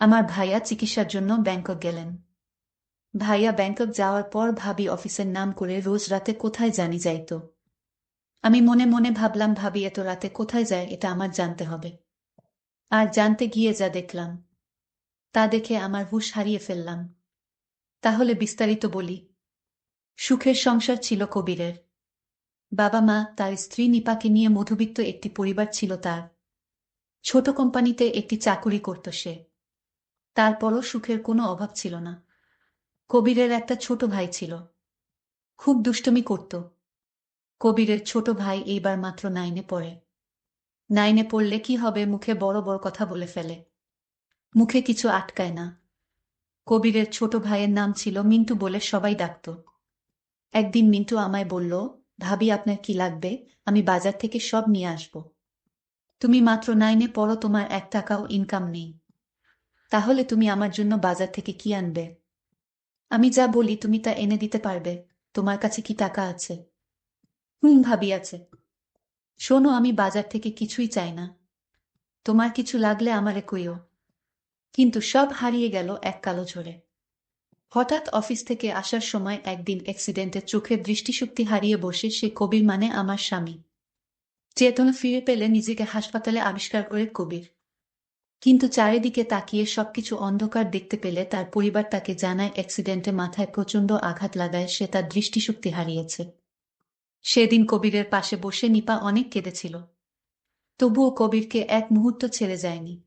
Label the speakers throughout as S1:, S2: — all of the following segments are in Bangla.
S1: আমার ভাইয়া চিকিৎসার জন্য ব্যাংকক গেলেন। ভাইয়া ব্যাংকক যাওয়ার পর ভাবি অফিসের নাম করে রোজ রাতে কোথায় জানি যাইত আমি মনে মনে ভাবলাম, ভাবি, এত রাতে কোথায় যায় এটা আমার জানতে হবে। আর জানতে গিয়ে যা দেখলাম, তা দেখে আমার হুশ হারিয়ে ফেললাম। তাহলে বিস্তারিত বলি। সুখের সংসার ছিল কবিরের। বাবা মা, তার স্ত্রী নিপাকে নিয়ে মধুবিত্ত একটি পরিবার ছিল তার। ছোট কোম্পানিতে একটি চাকুরি করত সে। তারপরও সুখের কোনো অভাব ছিল না। কবিরের একটা ছোট ভাই ছিল। খুব দুষ্টমি করত। কবিরের ছোট ভাই এইবার মাত্র নাইনে পড়ে। নাইনে পড়লে কি হবে মুখে বড় বড় কথা বলে ফেলে। মুখে কিছু আটকায় না। কবিরের ছোট ভাইয়ের নাম ছিল মিন্টু বলে সবাই ডাকত। একদিন মিন্টু আমায় বলল, ভাবি, আপনার কি লাগবে? আমি বাজার থেকে সব নিয়ে আসব। তুমি মাত্র নাইনে পড়ো, তোমার এক টাকাও ইনকাম নেই। তাহলে তুমি আমার জন্য বাজার থেকে কি আনবে? আমি যা বলি তুমি তা এনে দিতে পারবে। তোমার কাছে কি টাকা আছে? হুম, ভাবি, আছে। শোনো, আমি বাজার থেকে কিছুই চাই না। তোমার কিছু লাগলে আমারে কইও। কিন্তু সব হারিয়ে গেল এক কালো ঝরে হঠাৎ অফিস থেকে আসার সময় একদিন অ্যাক্সিডেন্টে চোখের দৃষ্টিশক্তি হারিয়ে বসে সে কবির মানে আমার স্বামী। চেতনা ফিরে পেলে নিজেকে হাসপাতালে আবিষ্কার করে কবির। কিন্তু চারিদিকে তাকিয়ে সবকিছু অন্ধকার দেখতে পেলে তার পরিবার তাকে জানায় অ্যাক্সিডেন্টে মাথায় প্রচণ্ড আঘাত লাগায়, সে তার দৃষ্টিশক্তি হারিয়েছে। সেদিন কবিরের পাশে বসে নিপা অনেক কেঁদেছিল। তবুও কবিরকে এক মুহূর্ত ছেড়ে যায়নি।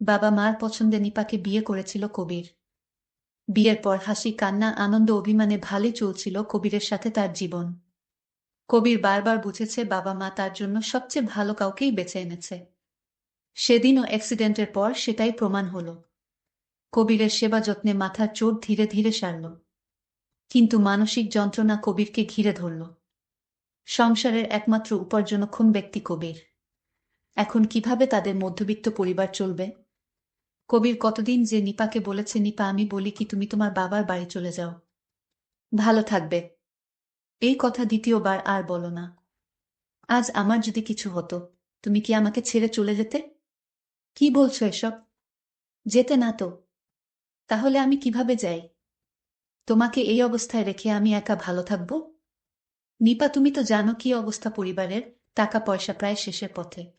S1: বাবা মার পছন্দে নিপাকে বিয়ে করেছিল কবির। বিয়ের পর হাসি, কান্না, আনন্দ, অভিমানে ভালোই চলছিল কবিরের সাথে তার জীবন। কবির বারবার বুঝেছে বাবা মা তার জন্য সবচেয়ে ভালো কাউকেই বেছে এনেছে। সেদিনও অ্যাক্সিডেন্টের পর সেটাই প্রমাণ হল। কবিরের সেবা যত্নে মাথার চোট ধীরে ধীরে সারল। কিন্তু মানসিক যন্ত্রণা কবিরকে ঘিরে ধরল। সংসারের একমাত্র উপার্জনক্ষম ব্যক্তি কবির। এখন কীভাবে তাদের মধ্যবিত্ত পরিবার চলবে? কবির কতদিন যে নিপাকে বলেছে, নিপা, আমি বলি কি তুমি তোমার বাবার বাড়ি চলে যাও। ভালো থাকবে। এই কথা দ্বিতীয়বার আর বলো না। আজ আমার যদি কিছু হতো, তুমি কি আমাকে ছেড়ে চলে যেতে? কি বলছো এসব? যেতে না তো। তাহলে আমি কীভাবে যাই? তোমাকে এই অবস্থায় রেখে আমি একা ভালো থাকব? নিপা, তুমি তো জানো কি অবস্থা পরিবারের টাকা পয়সা প্রায় শেষের পথে।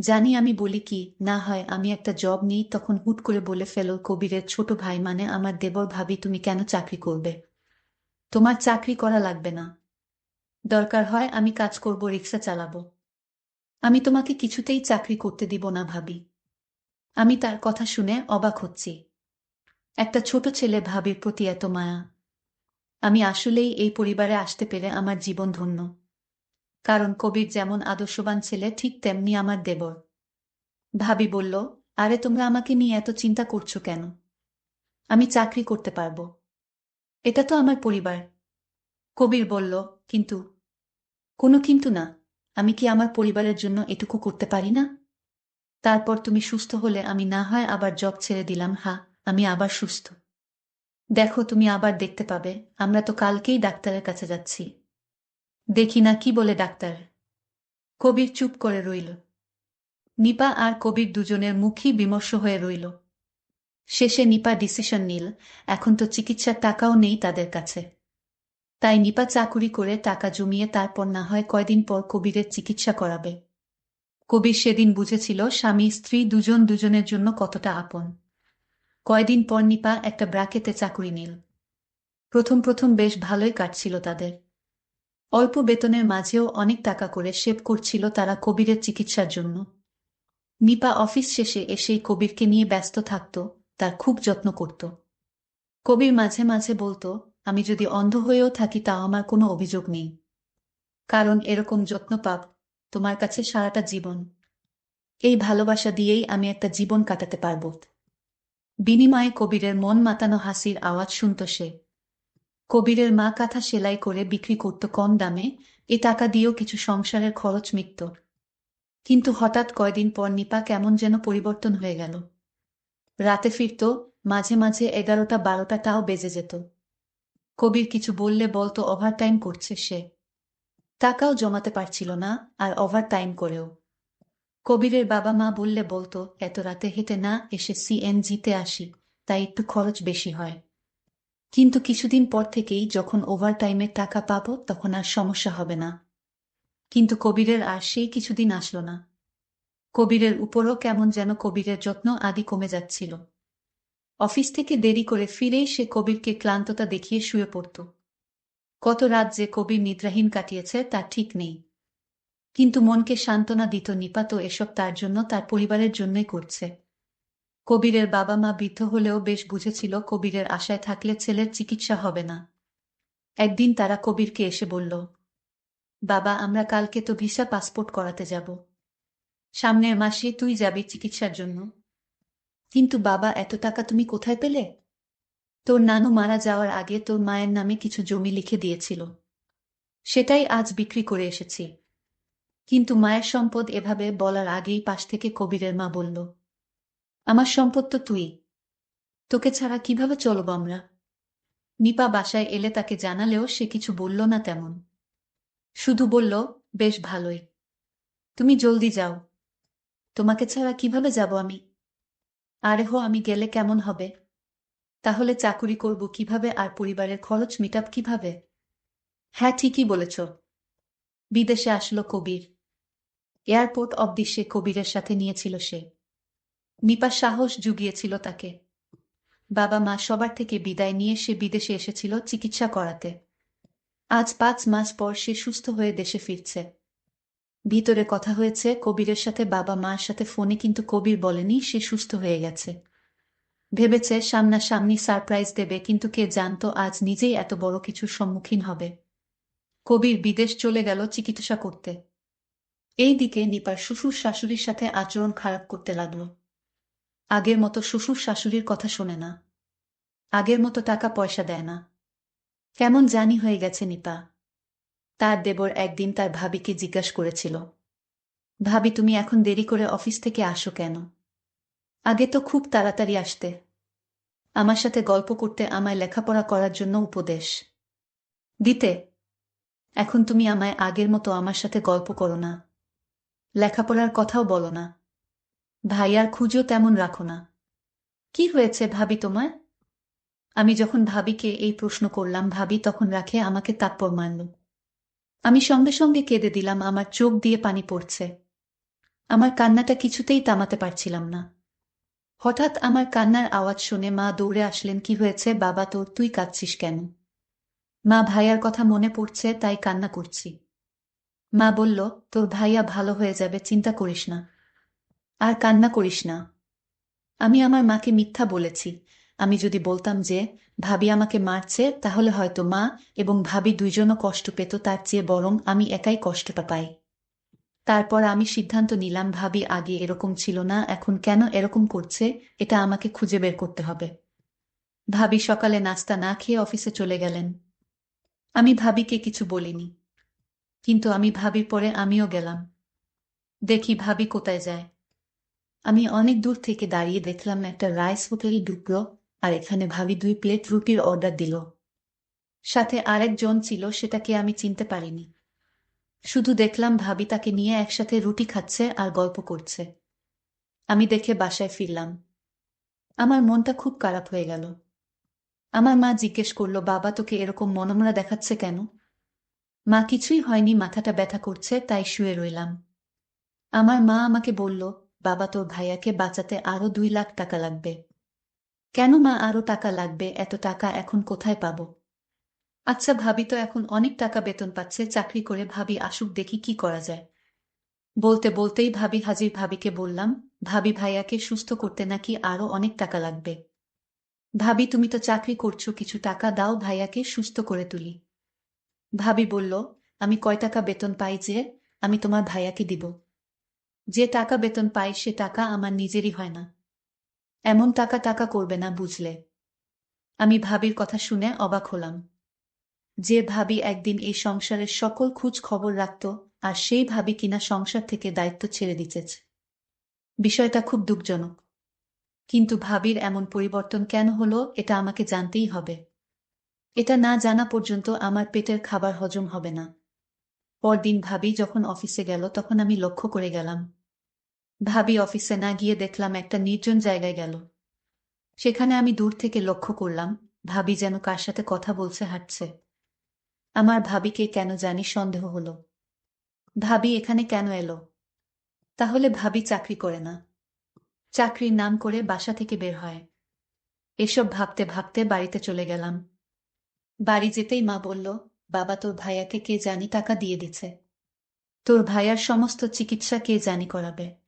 S1: জানি আমি বলি কি, না হয় আমি একটা জব নিই, তখন হুট করে বলে ফেলো, কবিরের ছোট ভাই মানে আমার দেবর ভাবি, তুমি কেন চাকরি করবে? তোমার চাকরি করা লাগবে না। দরকার হয় আমি কাজ করব, রিক্সা চালাবো। আমি তোমাকে কিছুতেই চাকরি করতে দিব না, ভাবি। আমি তার কথা শুনে অবাক হচ্ছি। একটা ছোট ছেলে, ভাবির প্রতি এত মায়া। আমি আসলেই এই পরিবারে আসতে পেরে আমার জীবন ধন্য। কারণ কবির যেমন আদর্শবান ছেলে, ঠিক তেমনি আমার দেবর। ভাবি বলল, আরে, তোমরা আমাকে নিয়ে এত চিন্তা করছ কেন? আমি চাকরি করতে পারব। এটা তো আমার পরিবার। কবির বলল, কিন্তু, কোনো কিন্তু না। আমি কি আমার পরিবারের জন্য এটুকু করতে পারি না? তারপর তুমি সুস্থ হলে আমি না হয় আবার জব ছেড়ে দিলাম হা আমি আবার সুস্থ। দেখো তুমি আবার দেখতে পাবে, আমরা তো কালকেই ডাক্তারের কাছে যাচ্ছি। দেখি না কি বলে ডাক্তার। কবির চুপ করে রইল। নিপা আর কবির দুজনের মুখই বিমর্ষ হয়ে রইল। শেষে নিপা ডিসিশন নিল, এখন তো চিকিৎসার টাকাও নেই তাদের কাছে। তাই নিপা চাকুরি করে টাকা জমিয়ে তারপর না হয় কয়দিন পর কবিরের চিকিৎসা করাবে। কবির সেদিন বুঝেছিল স্বামী, স্ত্রী দুজন দুজনের জন্য কতটা আপন। কয়দিন পর নিপা একটা ব্রাকেতে চাকুরি নিল। প্রথম প্রথম বেশ ভালোই কাটছিল তাদের। অল্প বেতনের মাঝেও অনেক টাকা করে সেভ করছিল তারা কবিরের চিকিৎসার জন্য। নিপা অফিস শেষে এসেই কবিরকে নিয়ে ব্যস্ত থাকত, তার খুব যত্ন করত। কবির মাঝে মাঝে বলতো আমি যদি অন্ধ হয়েও থাকি তাও আমার কোনো অভিযোগ নেই। কারণ এরকম যত্ন পাব তোমার কাছে সারাটা জীবন। এই ভালোবাসা দিয়েই আমি একটা জীবন কাটাতে পারব। বিনিময়ে কবিরের মন মাতানো হাসির আওয়াজ শুনত সে। কবিরের মা কাঁথা সেলাই করে বিক্রি করত কম দামে, এ টাকা দিয়েও কিছু সংসারের খরচ মিটত। কিন্তু হঠাৎ কয়দিন পর নিপা কেমন যেন পরিবর্তন হয়ে গেল। রাতে ফিরত, মাঝে মাঝে এগারোটা বারোটা তাও বেজে যেত। কবির কিছু বললে বলতো ওভার টাইম করছে সে। টাকাও জমাতে পারছিল না আর ওভার টাইম করেও। কবিরের বাবা মা বললে বলতো এত রাতে হেঁটে না এসে সিএনজিতে আসি, তাই একটু খরচ বেশি হয়। কিন্তু কিছুদিন পর থেকেই যখন ওভারটাইমের টাকা পাবো, তখন আর সমস্যা হবে না। কিন্তু কবিরের আর সেই কিছুদিন আসলো না। কবিরের উপরও কেমন যেন কবিরের যত্ন আদি কমে যাচ্ছিল। অফিস থেকে দেরি করে ফিরেই সে কবিরকে ক্লান্ততা দেখিয়ে শুয়ে পড়ত। কত রাত যে কবির নিদ্রাহীন কাটিয়েছে তা ঠিক নেই। কিন্তু মনকে সান্ত্বনা দিত নিপাত এসব তার জন্য তার পরিবারের জন্যই করছে। কবিরের বাবা মা বৃদ্ধ হলেও বেশ বুঝেছিল কবিরের আশায় থাকলে ছেলের চিকিৎসা হবে না। একদিন তারা কবিরকে এসে বলল, বাবা, আমরা কালকে তো ভিসা পাসপোর্ট করাতে যাব। সামনের মাসে তুই যাবি চিকিৎসার জন্য। কিন্তু বাবা, এত টাকা তুমি কোথায় পেলে? তোর নানু মারা যাওয়ার আগে তোর মায়ের নামে কিছু জমি লিখে দিয়েছিল। সেটাই আজ বিক্রি করে এসেছি। কিন্তু মায়ের সম্পদ এভাবে বলার আগেই পাশ থেকে কবিরের মা বলল, আমার সম্পদ তো তুই। তোকে ছাড়া কীভাবে চলব আমরা? নিপা বাসায় এলে তাকে জানালেও সে কিছু বলল না তেমন। শুধু বলল, বেশ ভালোই। তুমি জলদি যাও। তোমাকে ছাড়া কীভাবে যাব আমি? আরে হো, আমি গেলে কেমন হবে? তাহলে চাকুরি করব কীভাবে আর পরিবারের খরচ মিটাপ কীভাবে? হ্যাঁ ঠিকই বলেছ। বিদেশে আসলো কবির। এয়ারপোর্ট অব্দি সে কবিরের সাথে নিয়েছিল সে। নিপা সাহস জুগিয়েছিল তাকে। বাবা মা সবার থেকে বিদায় নিয়ে সে বিদেশে এসেছিল চিকিৎসা করাতে। আজ পাঁচ মাস পর সে সুস্থ হয়ে দেশে ফিরছে। ভিতরে কথা হয়েছে, কবিরের সাথে বাবা মার সাথে ফোনে কিন্তু কবির বলেনি, সে সুস্থ হয়ে গেছে। ভেবেছে সামনাসামনি সারপ্রাইজ দেবে, কিন্তু কে জানতো আজ নিজেই এত বড় কিছুর সম্মুখীন হবে। কবির বিদেশ চলে গেল চিকিৎসা করতে। এই দিকে নিপার শ্বশুর শাশুড়ির সাথে আচরণ খারাপ করতে লাগল। আগের মতো শ্বশুর শাশুড়ির কথা শোনে না। আগের মতো টাকা পয়সা দেয় না। কেমন জানি হয়ে গেছে নিপা। তার দেবর একদিন তার ভাবিকে জিজ্ঞাসা করেছিল। ভাবি, তুমি এখন দেরি করে অফিস থেকে আসো কেন? আগে তো খুব তাড়াতাড়ি আসতে। আমার সাথে গল্প করতে আমায় লেখাপড়া করার জন্য উপদেশ। দিতে। এখন তুমি আমায় আগের মতো আমার সাথে গল্প করো না। লেখাপড়ার কথাও বলো না। ভাইয়ার খুঁজও তেমন রাখো না। কি হয়েছে ভাবি তোমার? আমি যখন ভাবিকে এই প্রশ্ন করলাম, ভাবি তখন রাখে আমাকে তাৎপর মানল আমি সঙ্গে সঙ্গে কেঁদে দিলাম, আমার চোখ দিয়ে পানি পড়ছে। আমার কান্নাটা কিছুতেই তামাতে পারছিলাম না। হঠাৎ আমার কান্নার আওয়াজ শুনে মা দৌড়ে আসলেন, কি হয়েছে? বাবা তোর, তুই কাঁদছিস কেন? মা ভাইয়ার কথা মনে পড়ছে, তাই কান্না করছি। মা বলল, তোর ভাইয়া ভালো হয়ে যাবে, চিন্তা করিস না। আর কান্না করিস না। আমি আমার মাকে মিথ্যা বলেছি। আমি যদি বলতাম যে ভাবি আমাকে মারছে, তাহলে হয়তো মা এবং ভাবি দুইজনও কষ্ট পেত, তার চেয়ে বরং আমি একাই কষ্টটা পাই। তারপর আমি সিদ্ধান্ত নিলাম, ভাবি আগে এরকম ছিল না, এখন কেন এরকম করছে, এটা আমাকে খুঁজে বের করতে হবে। ভাবি সকালে নাস্তা না খেয়ে অফিসে চলে গেলেন। আমি ভাবিকে কিছু বলিনি। কিন্তু আমি ভাবির পরে আমিও গেলাম। দেখি ভাবি কোথায় যায়। আমি অনেক দূর থেকে দাঁড়িয়ে দেখলাম একটা রাইস হোটেল ঢুকলো আর এখানে ভাবি দুই প্লেট রুটির অর্ডার দিল। সাথে আরেকজন ছিল, সেটাকে আমি চিনতে পারিনি। শুধু দেখলাম ভাবি তাকে নিয়ে একসাথে রুটি খাচ্ছে আর গল্প করছে। আমি দেখে বাসায় ফিরলাম। আমার মনটা খুব খারাপ হয়ে গেল। আমার মা জিজ্ঞেস করল, বাবা, তোকে এরকম মনমরা দেখাচ্ছে কেন? মা, কিছুই হয়নি, মাথাটা ব্যথা করছে, তাই শুয়ে রইলাম। আমার মা আমাকে বলল, বাবা, তোর ভাইয়াকে বাঁচাতে আরও দুই লাখ টাকা লাগবে। কেন মা আরও টাকা লাগবে? এত টাকা এখন কোথায় পাব? আচ্ছা ভাবি তো এখন অনেক টাকা বেতন পাচ্ছে, চাকরি করে ভাবি আসুক দেখি কি করা যায়। বলতে বলতেই ভাবি হাজির ভাবিকে বললাম, ভাবি ভাইয়াকে সুস্থ করতে নাকি আরও অনেক টাকা লাগবে। ভাবি তুমি তো চাকরি করছ, কিছু টাকা দাও ভাইয়াকে সুস্থ করে তুলি। ভাবি বলল, আমি কয় টাকা বেতন পাই যে আমি তোমার ভাইয়াকে দিব। যে টাকা বেতন পাই সে টাকা আমার নিজেরই হয় না। এমন টাকা টাকা করবে না বুঝলে। আমি ভাবির কথা শুনে অবাক হলাম। যে ভাবি একদিন এই সংসারের সকল খোঁজ খবর রাখত, আর সেই ভাবি কিনা সংসার থেকে দায়িত্ব ছেড়ে দিতেছে। বিষয়টা খুব দুঃখজনক। কিন্তু ভাবির এমন পরিবর্তন কেন হলো, এটা আমাকে জানতেই হবে। এটা না জানা পর্যন্ত আমার পেটের খাবার হজম হবে না। পরদিন ভাবি যখন অফিসে গেল, তখন আমি লক্ষ্য করে গেলাম। ভাবি অফিসে না গিয়ে দেখলাম একটা নির্জন জায়গায় গেল। সেখানে আমি দূর থেকে লক্ষ্য করলাম, ভাবি যেন কার সাথে কথা বলছে, হাঁটছে। আমার ভাবিকে কেন জানি সন্দেহ হলো। ভাবি এখানে কেন এলো? তাহলে ভাবি চাকরি করে না। চাকরির নাম করে বাসা থেকে বের হয়। এসব ভাবতে ভাবতে বাড়িতে চলে গেলাম। বাড়ি যেতেই মা বলল, বাবা, তোর ভাইয়াকে কে জানি টাকা দিয়ে দিছে তোর ভাইয়ার সমস্ত চিকিৎসা কে জানি করাবে?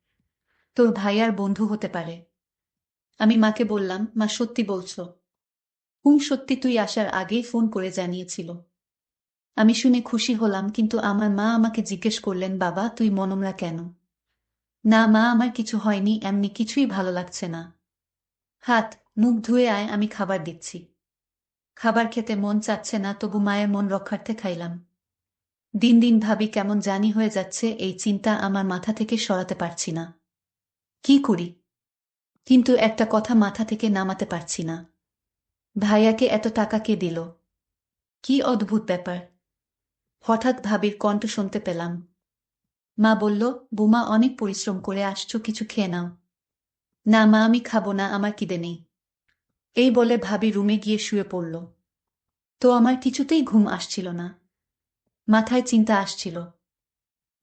S1: তোর ভাইয়ার বন্ধু হতে পারে। আমি মাকে বললাম, মা, সত্যি বলছো। হুম, সত্যি তুই আসার আগেই ফোন করে জানিয়েছিল। আমি শুনে খুশি হলাম, কিন্তু আমার মা আমাকে জিজ্ঞেস করলেন, বাবা, তুই মনমরা কেন? না, মা, আমার কিছু হয়নি, এমনি কিছুই ভালো লাগছে না। হাত, মুখ ধুয়ে আয়, আমি খাবার দিচ্ছি। খাবার খেতে মন চাচ্ছে না, তবু মায়ের মন রক্ষার্থে খাইলাম। দিন দিন ভাবি কেমন জানি হয়ে যাচ্ছে, এই চিন্তা আমার মাথা থেকে সরাতে পারছি না। কি করি? কিন্তু একটা কথা মাথা থেকে নামাতে পারছি না। ভাইয়াকে এত টাকা কে দিল? কি অদ্ভুত ব্যাপার। হঠাৎ ভাবির কণ্ঠ শুনতে পেলাম। মা বলল, বুমা অনেক পরিশ্রম করে আসছো, কিছু খেয়ে নাও। না মা, আমি খাব না, আমার কিদে নেই। এই বলে ভাবি রুমে গিয়ে শুয়ে পড়ল। তো আমার কিছুতেই ঘুম আসছিল না। মাথায় চিন্তা আসছিল।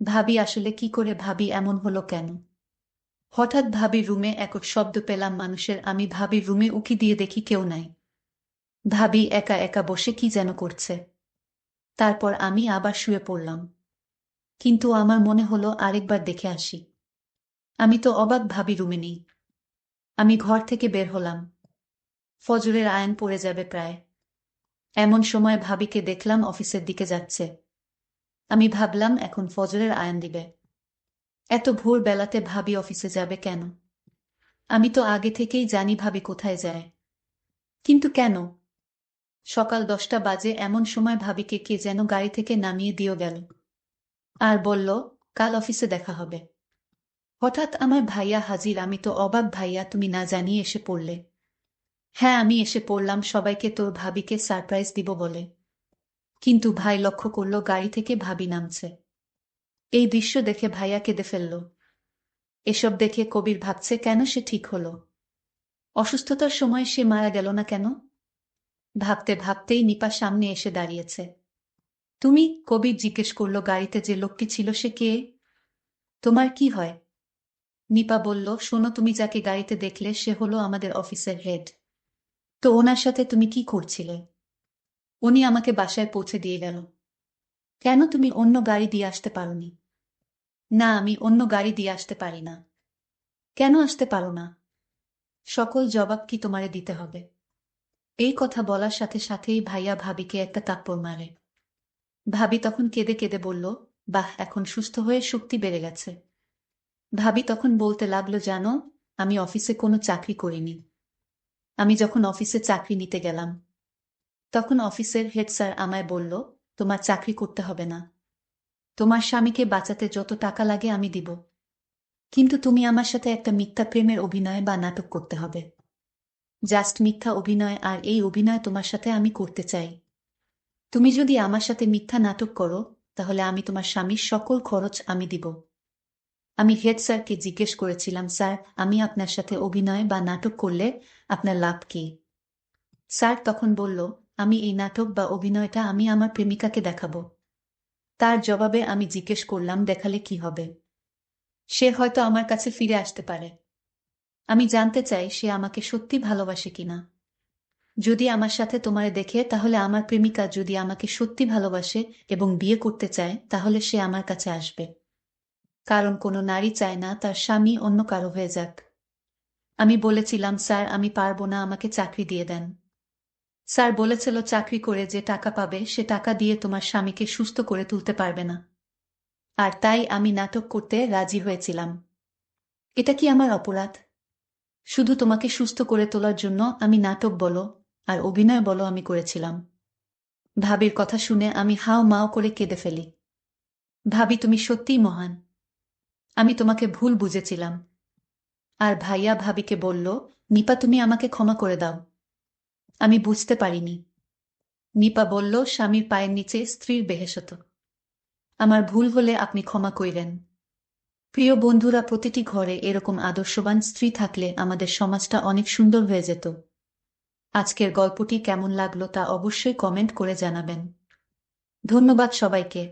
S1: ভাবি, আসলে কি করে ভাবি, এমন হলো কেন? হঠাৎ ভাবি রুমে এক শব্দ পেলাম মানুষের, আমি ভাবি রুমে উকি দিয়ে দেখি কেউ নাই। ভাবি একা একা বসে কি যেন করছে। তারপর আমি আবার শুয়ে পড়লাম। কিন্তু আমার মনে হলো আরেকবার দেখে আসি। আমি তো অবাক ভাবি রুমে নেই। আমি ঘর থেকে বের হলাম। ফজরের আয়ন পড়ে যাবে প্রায়। এমন সময় ভাবিকে দেখলাম অফিসের দিকে যাচ্ছে। আমি ভাবলাম এখন ফজরের আয়ন দিবে। এত ভোর বেলাতে ভাবি অফিসে যাবে কেন? আমি তো আগে থেকেই জানি ভাবি কোথায় যায়। কিন্তু কেন? সকাল দশটা বাজে এমন সময় ভাবিকে কে যেন গাড়ি থেকে নামিয়ে দিও গেল। আর বলল, কাল অফিসে দেখা হবে। হঠাৎ আমার ভাইয়া হাজির। আমি তো অবাক ভাইয়া, তুমি না জানিয়ে এসে পড়লে। হ্যাঁ আমি এসে পড়লাম, সবাইকে তোর ভাবিকে সারপ্রাইজ দিব বলে। কিন্তু ভাই লক্ষ্য করল, গাড়ি থেকে ভাবি নামছে। এই দৃশ্য দেখে ভাইয়া কেঁদে ফেলল। এসব দেখে কবির ভাবছে কেন সে ঠিক হলো? অসুস্থতার সময় সে মারা গেল না কেন? ভাবতে ভাবতেই নিপা সামনে এসে দাঁড়িয়েছে। তুমি কবির জিজ্ঞেস করল, গাড়িতে যে লোকটি ছিল সে কে? তোমার কি হয়? নিপা বলল, শোনো, তুমি যাকে গাড়িতে দেখলে সে হলো আমাদের অফিসের হেড। তো ওনার সাথে তুমি কি করছিলে? উনি আমাকে বাসায় পৌঁছে দিয়ে গেল। কেন তুমি অন্য গাড়ি দিয়ে আসতে পারোনি? না, আমি অন্য গাড়ি দিয়ে আসতে পারি না। কেন আসতে পারো না? সকল জবাব কি তোমারে দিতে হবে? এই কথা বলার সাথে সাথেই ভাইয়া ভাবিকে একটা তাপ্পর মারে। ভাবি তখন কেঁদে কেঁদে বলল, বাহ, এখন সুস্থ হয়ে শক্তি বেড়ে গেছে। ভাবি তখন বলতে লাগল, জানো, আমি অফিসে কোনো চাকরি করিনি। আমি যখন অফিসে চাকরি নিতে গেলাম, তখন অফিসের হেড স্যার আমায় বলল, তোমার চাকরি করতে হবে না। তোমার স্বামীকে বাঁচাতে যত টাকা লাগে আমি দিব। কিন্তু তুমি আমার সাথে একটা মিথ্যা প্রেমের অভিনয় বা নাটক করতে হবে। জাস্ট মিথ্যা অভিনয় আর এই অভিনয় তোমার সাথে আমি করতে চাই। তুমি যদি আমার সাথে মিথ্যা নাটক করো, তাহলে আমি তোমার স্বামীর সকল খরচ আমি দিব। আমি হেড স্যারকে জিজ্ঞেস করেছিলাম, স্যার, আমি আপনার সাথে অভিনয় বা নাটক করলে আপনার লাভ কি? স্যার তখন বলল, আমি এই নাটক বা অভিনয়টা আমি আমার প্রেমিকাকে দেখাবো। তার জবাবে আমি জিজ্ঞেস করলাম, দেখালে কি হবে? সে হয়তো আমার কাছে ফিরে আসতে পারে। আমি জানতে চাই সে আমাকে সত্যি ভালোবাসে কিনা। যদি আমার সাথে তোমারে দেখে, তাহলে আমার প্রেমিকা যদি আমাকে সত্যি ভালোবাসে এবং বিয়ে করতে চায়, তাহলে সে আমার কাছে আসবে। কারণ কোনো নারী চায় না তার স্বামী অন্য কারও হয়ে যাক। আমি বলেছিলাম, স্যার, আমি পারব না, আমাকে চাকরি দিয়ে দেন। স্যার বলেছিল চাকরি করে যে টাকা পাবে, সে টাকা দিয়ে তোমার স্বামীকে সুস্থ করে তুলতে পারবে না। আর তাই আমি নাটক করতে রাজি হয়েছিলাম। এটা কি আমার অপরাধ? শুধু তোমাকে সুস্থ করে তোলার জন্য আমি নাটক বলো আর অভিনয় বলো আমি করেছিলাম। ভাবির কথা শুনে আমি হাও মাও করে কেঁদে ফেলি। ভাবি, তুমি সত্যিই মহান। আমি তোমাকে ভুল বুঝেছিলাম। আর ভাইয়া ভাবিকে বলল, নিপা তুমি আমাকে ক্ষমা করে দাও। আমি বুঝতে পারিনি। নিপা বলল, স্বামীর পায়ের নিচে স্ত্রীর বেহেসত আমার ভুল হলে আপনি ক্ষমা কইলেন প্রিয় বন্ধুরা, প্রতিটি ঘরে এরকম আদর্শবান স্ত্রী থাকলে আমাদের সমাজটা অনেক সুন্দর হয়ে যেত। আজকের গল্পটি কেমন লাগল তা অবশ্যই কমেন্ট করে জানাবেন। ধন্যবাদ সবাইকে।